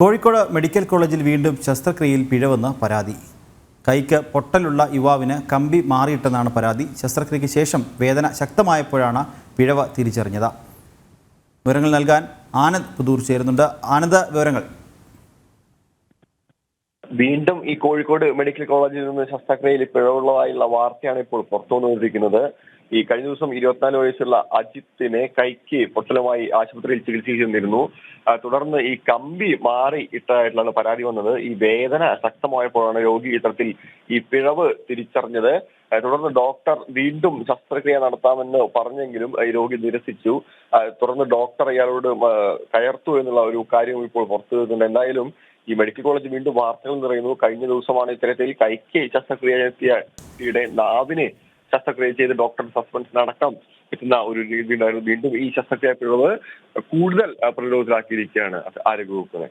Kozhikode medical കോളേജിൽ വീണ്ടും ശസ്ത്രക്രിയയിൽ പിഴവെന്ന് പരാതി. കൈക്ക് പൊട്ടലുള്ള യുവാവിന് കമ്പി മാറിയിട്ടെന്നാണ് പരാതി. ശസ്ത്രക്രിയയ്ക്ക് ശേഷം വേദന ശക്തമായപ്പോഴാണ് പിഴവ് തിരിച്ചറിഞ്ഞത്. വിവരങ്ങൾ നൽകാൻ ആനന്ദ് പുതൂർ ചേരുന്നുണ്ട്. ആനന്ദ വിവരങ്ങൾ. വീണ്ടും ഈ കോഴിക്കോട് മെഡിക്കൽ കോളേജിൽ നിന്ന് ശസ്ത്രക്രിയയിൽ പിഴവുള്ളതായുള്ള വാർത്തയാണ് ഇപ്പോൾ പുറത്തു വന്നുകൊണ്ടിരിക്കുന്നത് ഈ കഴിഞ്ഞ ദിവസം ഇരുപത്തിനാല് വയസ്സുള്ള അജിത്തിനെ കൈക്ക് പൊട്ടലുമായി ആശുപത്രിയിൽ ചികിത്സിച്ചിരുന്നിരുന്നു. തുടർന്ന് ഈ കമ്പി മാറി ഇട്ടായിട്ടാണ് പരാതി വന്നത്. ഈ വേദന ശക്തമായപ്പോഴാണ് രോഗി ഇത്തരത്തിൽ ഈ പിഴവ് തിരിച്ചറിഞ്ഞത്. തുടർന്ന് ഡോക്ടർ വീണ്ടും ശസ്ത്രക്രിയ നടത്താമെന്ന് പറഞ്ഞെങ്കിലും ഈ രോഗി നിരസിച്ചു. തുടർന്ന് ഡോക്ടർ ഇയാളോട് കയർത്തു എന്നുള്ള ഒരു കാര്യം ഇപ്പോൾ പുറത്തു വരുന്നുണ്ട്. എന്തായാലും ഈ മെഡിക്കൽ കോളേജ് വീണ്ടും വാർത്തകൾ നിറയുന്നു. കഴിഞ്ഞ ദിവസമാണ് ഇത്തരത്തിൽ കൈക്ക് ശസ്ത്രക്രിയ നടത്തിയ നാവിന് ശസ്ത്രക്രിയ ചെയ്ത് ഡോക്ടർ സസ്പെൻഷൻ അടക്കം കിട്ടുന്ന ഒരു രീതി ഉണ്ടായിരുന്നു. വീണ്ടും ഈ ശസ്ത്രക്രിയ പിഴവ് കൂടുതൽ പ്രതിരോധത്തിലാക്കിയിരിക്കുകയാണ് ആരോഗ്യവകുപ്പിനെ